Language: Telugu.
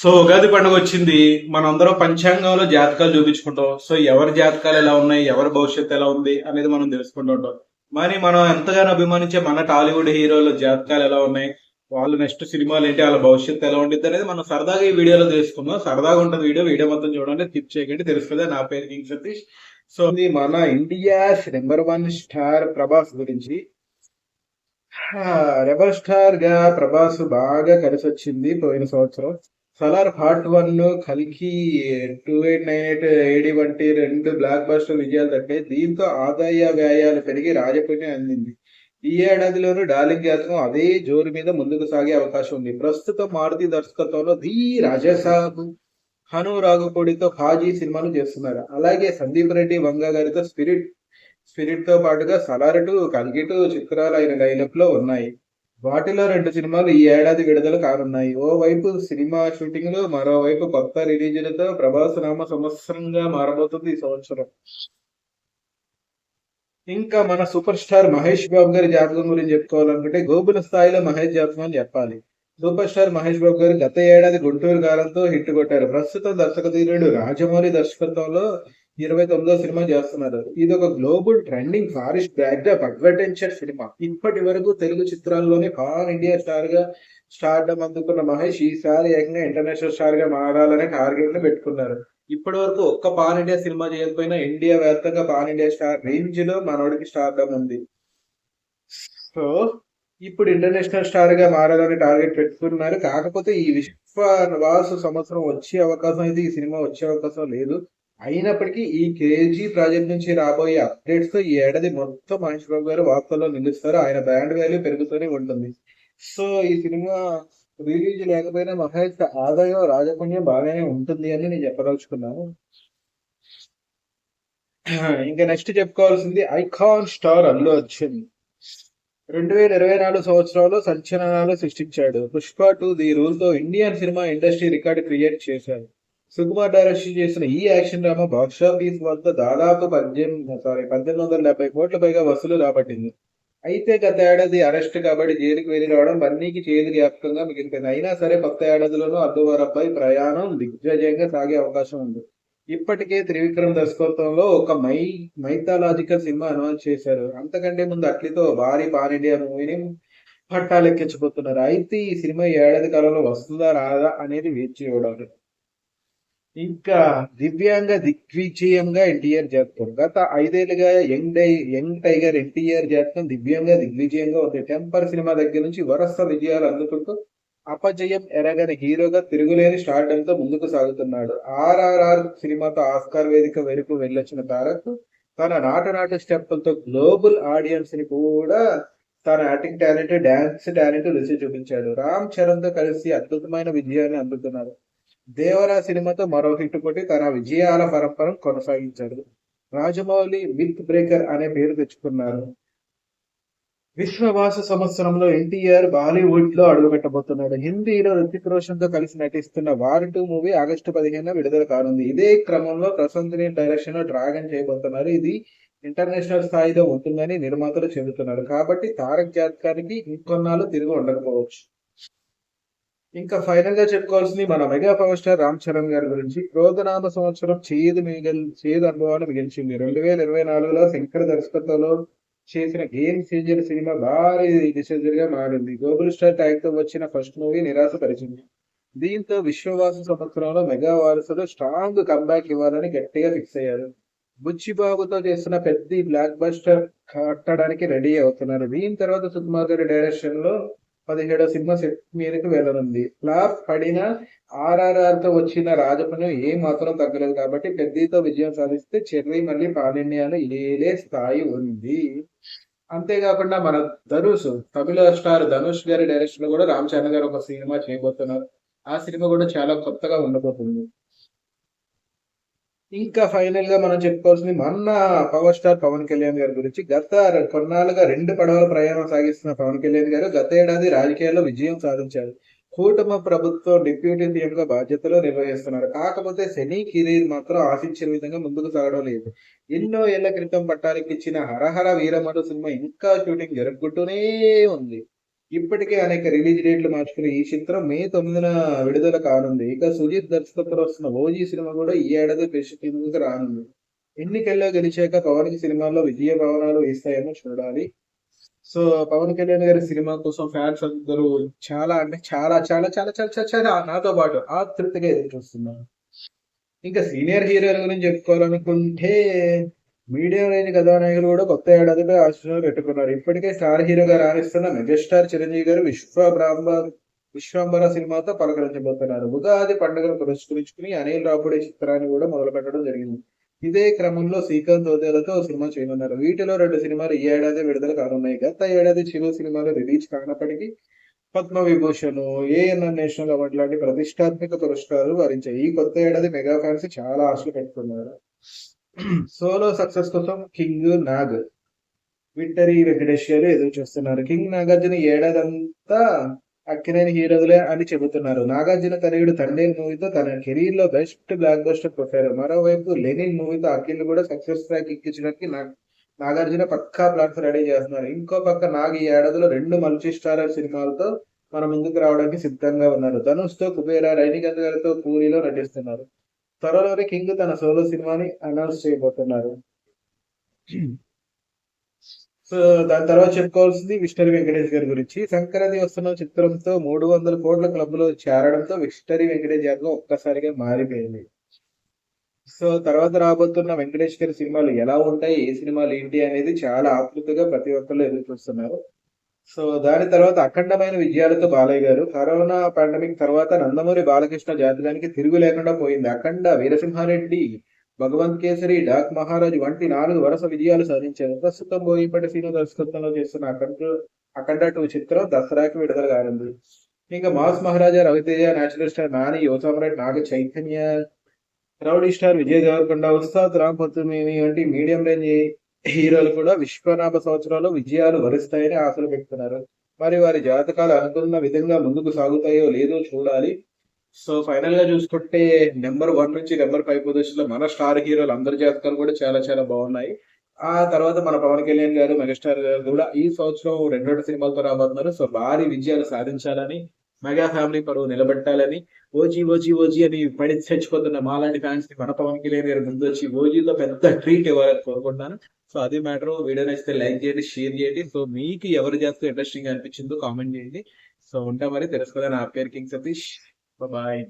సో ఉగాది పండుగ వచ్చింది. మనందరం పంచాంగంలో జాతకాలు చూపించుకుంటాం. సో ఎవరి జాతకాలు ఎలా ఉన్నాయి ఎవరి భవిష్యత్తు ఎలా ఉంది అనేది మనం తెలుసుకుంటూ ఉంటాం. మరి మనం ఎంతగానో అభిమానించే మన టాలీవుడ్ హీరోల జాతకాలు ఎలా ఉన్నాయి వాళ్ళు నెక్స్ట్ సినిమాలు ఏంటి వాళ్ళ భవిష్యత్తు ఎలా ఉంటుంది అనేది మనం సరదాగా ఈ వీడియోలో తెలుసుకుందాం. సరదాగా ఉంటుంది వీడియో వీడియో మొత్తం చూడండి టిప్ చేయకండి తెలుస్తుంది నా పేరు కింగ్ సతీష్. సో ఇది మన India number one star Prabhas గురించి. రెబల్ స్టార్గా ప్రభాస్ బాగా కలిసి వచ్చింది పోయిన సంవత్సరం. సలార్ పార్ట్ వన్ కల్కి two eight nine eight AD వంటి రెండు బ్లాక్ బస్టర్ విజయాలు తట్టాయి దీంతో ఆదాయ వ్యయాలు పెరిగి రాజపుణ్యం అందింది. ఈ ఏడాదిలోనూ డార్లింగ్ జాతకం అదే జోరు మీద ముందుకు సాగే అవకాశం ఉంది. ప్రస్తుతం మారుతి దర్శకత్వంలో ధీ రాజసాబు హను రాఘపూడితో హాజీ సినిమాను చేస్తున్నారు. అలాగే సందీప్ రెడ్డి వంగ గారితో స్పిరిట్ స్పిరిట్తో పాటుగా సలారటు కల్గిటు చిత్రాలు అయిన లైనప్లో ఉన్నాయి. వాటిలో రెండు సినిమాలు ఈ ఏడాది విడుదల కానున్నాయి. ఓవైపు సినిమా షూటింగ్లు మరోవైపు కొత్త రిలీజులతో ప్రభాస్ నామ సంవత్సరంగా మారబోతుంది ఈ సంవత్సరం. ఇంకా మన సూపర్ స్టార్ మహేష్ బాబు గారి జాతకం గురించి చెప్పుకోవాలనుకుంటే గోపుల స్థాయిలో మహేష్ జాతకం అని చెప్పాలి. సూపర్ స్టార్ మహేష్ బాబు గారు గత ఏడాది గుంటూరు కాలంతో హిట్ కొట్టారు. ప్రస్తుతం దర్శకధీరుడు రాజమౌళి దర్శకత్వంలో ఇరవై తొమ్మిదో సినిమా చేస్తున్నారు. ఇది ఒక global trending forest backdrop advertiser cinema. ఇప్పటి వరకు తెలుగు చిత్రాల్లోనే పాన్ ఇండియా స్టార్గా స్టార్డమ్ అందుకున్న మహేష్ ఈసారి ఏకంగా ఇంటర్నేషనల్ స్టార్గా మారాలనే టార్గెట్ని పెట్టుకున్నారు. ఇప్పటి వరకు ఒక్క పాన్ ఇండియా సినిమా చేయకపోయినా ఇండియా వ్యాప్తంగా పాన్ ఇండియా స్టార్ రేంజ్లో మనోడికి స్టార్డమ్ ఉంది. సో ఇప్పుడు ఇంటర్నేషనల్ స్టార్గా మారాలని టార్గెట్ పెట్టుకున్నారు. కాకపోతే ఈ విశ్వ వాసు సంవత్సరం వచ్చే అవకాశం అయితే ఈ సినిమా వచ్చే అవకాశం లేదు. అయినప్పటికీ ఈ కేజీ ప్రాజెక్ట్ నుంచి రాబోయే అప్డేట్స్తో ఈ ఏడాది మొత్తం మహేష్ బాబు గారు వార్తల్లో నిలుస్తారు. ఆయన బ్రాండ్ వాల్యూ పెరుగుతూనే ఉంటుంది. సో ఈ సినిమా రిలీజ్ లేకపోయినా మహేష్ ఆదాయం రాజపుణ్యం బాగానే ఉంటుంది అని నేను చెప్పదలుచుకున్నాను. ఇంకా నెక్స్ట్ చెప్పుకోవాల్సింది ఐకాన్ స్టార్ అల్లు అర్జున్. రెండు వేల ఇరవై నాలుగు సంవత్సరంలో సంచలనాలు సృష్టించాడు. Pushpa two the రూల్తో Indian cinema industry record create చేశాడు. సుకుమార్ డైరెక్షన్ చేసిన ఈ యాక్షన్ డ్రామా బాక్సాఫీస్ వద్ద దాదాపు పద్దెనిమిది సారీ పద్దెనిమిది వందల డెబ్బై కోట్ల పైగా వసూలు రాబట్టింది. అయితే గత ఏడాది అరెస్ట్ కాబట్టి జైలుకి వెళ్ళి రావడం బన్నీకి చేదు వ్యాప్తంగా మిగిలిపోయింది. అయినా సరే కొత్త ఏడాదిలోనూ అద్దువారపై ప్రయాణం దిగ్విజయంగా సాగే అవకాశం ఉంది. ఇప్పటికే త్రివిక్రమ్ దర్శకత్వంలో ఒక మై మైథాలాజికల్ సినిమా అనౌన్స్ చేశారు. అంతకంటే ముందు అట్లీతో భారీ పాన్ ఇండియా మూవీని పట్టాలెక్కించబోతున్నారు. అయితే ఈ సినిమా ఏడాది కాలంలో వస్తుందా రాదా అనేది వేచి చూడాలి. ఇంకా దివ్యాంగ దిగ్విజయంగా ఎన్టీఆర్ జాతకం గత ఐదేళ్ళుగా యంగ్ డై యంగ్ టైగర్ ఎన్టీఆర్ జాతకం దివ్యంగా దిగ్విజయంగా ఉంది. టెంపర్ సినిమా దగ్గర నుంచి వరస విజయాలు అందుకుంటూ అపజయం ఎరగని హీరోగా తిరుగులేని స్టార్డమ్ ముందుకు సాగుతున్నాడు. ఆర్ఆర్ఆర్ సినిమాతో ఆస్కార్ వేదిక వరకు వెళ్ళొచ్చిన తారక్ తన నాటనాట స్టెప్పులతో గ్లోబల్ ఆడియన్స్ని కూడా తన యాక్టింగ్ టాలెంట్ డాన్స్ టాలెంట్ రుచి చూపించాడు. రామ్ చరణ్తో కలిసి అద్భుతమైన విజయాన్ని అందుతున్నాడు దేవరా సినిమాతో మరో హిట్ కొట్టి తన విజయాల పరంపర కొనసాగించాడు. రాజమౌళి విత్ బ్రేకర్ అనే పేరు తెచ్చుకున్నారు. విశ్వవాస సంవత్సరంలో ఎన్టీఆర్ బాలీవుడ్లో అడుగుపెట్టబోతున్నాడు. హిందీలో రుతిక్ రోషన్తో కలిసి నటిస్తున్న వార్ టూ మూవీ ఆగస్టు పదిహేను విడుదల కానుంది. ఇదే క్రమంలో ప్రశాంత్ డైరెక్షన్లో డ్రాగన్ చేయబోతున్నారు. ఇది ఇంటర్నేషనల్ స్థాయిలో ఉంటుందని నిర్మాతలు చెబుతున్నారు. కాబట్టి తారక్ జాతకానికి ఇంకొన్నాళ్ళు తిరిగి ఉండకపోవచ్చు. ఇంకా ఫైనల్గా చెప్పుకోవాల్సింది మన mega power star Ram Charan గారి గురించి. రోదనామ సంవత్సరం చేదు మిగిల్ చేదు అనుభవాన్ని మిగిల్చింది. రెండు వేల ఇరవై నాలుగులో శంకర్ దర్శకత్వంలో చేసిన గేమ్ చేంజర్ సినిమా భారీ డిసైజర్గా మారింది. గోబుల్ స్టార్ ట్యాగ్తో వచ్చిన ఫస్ట్ మూవీ నిరాశపరిచింది దీంతో విశ్వవాస సంవత్సరంలో మెగా వారసులు స్ట్రాంగ్ కంబ్యాక్ ఇవ్వాలని గట్టిగా ఫిక్స్ అయ్యారు బుచ్చిబాబుతో చేసిన పెద్ద బ్లాక్ బస్టర్ కట్టడానికి రెడీ అవుతున్నారు. దీని తర్వాత సుకుమార్ గారి డైరెక్షన్లో పదిహేడో సినిమా సెట్ మీదకి వెళ్ళనుంది. ఫ్లాప్ పడిన ఆర్ఆర్ఆర్తో వచ్చిన రాజపను ఏ మాత్రం తగ్గలేదు కాబట్టి పెద్దతో విజయం సాధిస్తే చెర్రీ మళ్ళీ పాలిండియాలో ఏలే స్థాయి ఉంది. అంతేకాకుండా మన ధనుష్ తమిళ స్టార్ ధనుష్ గారి డైరెక్షన్లో కూడా రామ్ చరణ్ గారు ఒక సినిమా చేయబోతున్నారు. ఆ సినిమా కూడా చాలా కొత్తగా ఉండబోతుంది. ఇంకా ఫైనల్గా మనం చెప్పుకోవాల్సింది మొన్న పవర్ స్టార్ పవన్ కళ్యాణ్ గారి గురించి గత కొన్నాళ్ళుగా రెండు పడవల ప్రయాణం సాగిస్తున్న పవన్ కళ్యాణ్ గారు గత ఏడాది రాజకీయాల్లో విజయం సాధించారు. కూటమి ప్రభుత్వం డిప్యూటీ సీఎం గా బాధ్యతలు నిర్వహిస్తున్నారు. కాకపోతే శని కిరీర్ మాత్రం ఆశించిన విధంగా ముందుకు సాగడం లేదు. ఎన్నో ఏళ్ళ క్రితం పట్టానికి ఇచ్చిన హరహర వీరమడు సినిమా ఇంకా షూటింగ్ జరుపుకుంటూనే ఉంది. ఇప్పటికే అనేక రిలీజ్ డేట్లు మార్చుకుని ఈ చిత్రం మే తొమ్మిదిన విడుదల కానుంది. ఇక సుజిత్ దర్శకత్వంలో వస్తున్న ఓజీ సినిమా కూడా ఈ ఏడాది ప్రేక్షకులకు రానుంది. ఎన్నికల్లో గెలిచాక పవన్కి సినిమాల్లో విజయ భవనాలు ఇస్తాయేమో చూడాలి. సో పవన్ కళ్యాణ్ గారి సినిమా కోసం ఫ్యాన్స్ అందరూ చాలా అంటే చాలా చాలా చాలా చాలా చాలా చాలా నాతో పాటు ఆతృతగా ఎదురు చూస్తున్నారు. ఇంకా సీనియర్ హీరోల గురించి చెప్పుకోవాలనుకుంటే మీడియా లేని కథానాయకులు కూడా కొత్త ఏడాదిపై ఆశలు పెట్టుకున్నారు. ఇప్పటికే స్టార్ హీరోగా రాణిస్తున్న మెగాస్టార్ చిరంజీవి గారు విశ్వబ్రాహ్మ విశ్వంబర సినిమాతో పలకరించబోతున్నారు. ఉగాది పండుగను పురస్కరించుకుని అనిల్ రాపుడే చిత్రాన్ని కూడా మొదలు పెట్టడం జరిగింది. ఇదే క్రమంలో శ్రీకాంత్ ఓదేలతో సినిమా చేయనున్నారు. వీటిలో రెండు సినిమాలు ఈ ఏడాది విడుదల కానున్నాయి. గత ఏడాది చిరు సినిమాలు రిలీజ్ కానప్పటికీ పద్మ విభూషణ్ ఏఎన్ఆర్ నేషనల్ అవార్డు లాంటి ప్రతిష్టాత్మక పురస్కారాలు వరించాయి. ఈ కొత్త ఏడాది మెగా ఫ్యాన్స్ చాలా ఆశలు పెట్టుకున్నారు. సోలో సక్సెస్ కోసం కింగ్ నాగ్ విక్టరీ వెంకటేష్ గారు ఎదురు చూస్తున్నారు. కింగ్ నాగార్జున ఏడాదంతా ఏడాది అంతా అక్కినేని హీరోలే అని చెబుతున్నారు. నాగార్జున తనయుడు తండ్రి మూవీతో తన కెరీర్లో బెస్ట్ బ్లాక్ బస్టర్ కొట్టారు మరోవైపు లెనిన్ మూవీతో అఖిల్ కూడా సక్సెస్ ట్రాక్ ఎక్కించడానికి నా- నాగార్జున పక్కా ప్లాన్స్ రెడీ చేస్తున్నారు. ఇంకో పక్క నాగ్ ఈ ఏడాదిలో రెండు మల్టీ స్టారర్ సినిమాలతో మన ముందుకు రావడానికి సిద్ధంగా ఉన్నారు. ధనుష్తో కుబేరా రజనీకాంత్ గారితో పూరిలో నటిస్తున్నారు. త్వరలోనే కింగ్ తన సోలో సినిమాని అనౌన్స్ చేయబోతున్నారు. సో దాని తర్వాత చెప్పుకోవాల్సింది విక్టరీ వెంకటేష్ గారి గురించి. సంక్రాంతి వస్తున్న చిత్రంతో మూడు వందల కోట్ల క్లబ్లో చేరడంతో విక్టరీ వెంకటేష్ గారిలో ఒక్కసారిగా మారిపోయింది. సో తర్వాత రాబోతున్న వెంకటేష్ గారి సినిమాలు ఎలా ఉంటాయి ఏ సినిమాలు ఏంటి అనేది చాలా ఆతృతగా ప్రతి ఒక్కళ్ళు ఎదురు చూస్తున్నారు సో దాని తర్వాత అఖండమైన విజయాలతో బాలయ్య గారు కరోనా పాండమిక్ తర్వాత నందమూరి బాలకృష్ణ జాతకానికి తిరుగు లేకుండా పోయింది. అఖండ వీరసింహారెడ్డి భగవంత్ కేసరి డాక్ మహారాజ్ వంటి నాలుగు వరుస విజయాలు సాధించారు. ప్రస్తుతం బోయిపటి సీను దర్శకత్వంలో చేస్తున్న అఖండ అఖండ టూ చిత్రం దసరాకి విడుదల కానుంది. ఇంకా mass Maharaja Raviteja natural star Nani Yuva Samrat Naga Chaitanya rowdy star Vijay Devarakonda Ustaad Ram పొత్తుమేమి వంటి మీడియం రేంజ్ హీరోలు కూడా విశ్వనాభ సంవత్సరాలు విజయాలు వరిస్తాయని ఆశలు పెడుతున్నారు మరి వారి జాతకాలు అనుకున్న విధంగా ముందుకు సాగుతాయో లేదో చూడాలి. సో ఫైనల్గా చూసుకుంటే నెంబర్ వన్ నుంచి నెంబర్ ఫైవ్ పొజిషన్లో మన స్టార్ హీరోలు అందరి జాతకాలు కూడా చాలా చాలా బాగున్నాయి. ఆ తర్వాత మన పవన్ కళ్యాణ్ గారు మెగాస్టార్ గారు కూడా ఈ సంవత్సరం రెండు రెండు సినిమాలతో రాబోతున్నారు. సో భారీ విజయాలు సాధించాలని మెగా ఫ్యామిలీ పరువు నిలబెట్టాలని ఓజీ ఓజీ ఓజీ అని పడి చచ్చిపోతున్న మాలాంటి ఫ్యాన్స్ని మన పవన్ కళ్యాణ్ గారి ముందు వచ్చి ఓజీలో పెద్ద ట్రీట్ ఇవ్వాలని కోరుకుంటున్నాను. సో అది మ్యాటర్ వీడియో నచ్చితే లైక్ చేయండి షేర్ చేయండి. సో మీకు ఎవరి చేస్తే ఇంట్రెస్టింగ్ అనిపించిందో కామెంట్ చేయండి. సో ఉంటా మరి తెలుసుకోవాలి నా పేరు కింగ్ సతీష్. బాయ్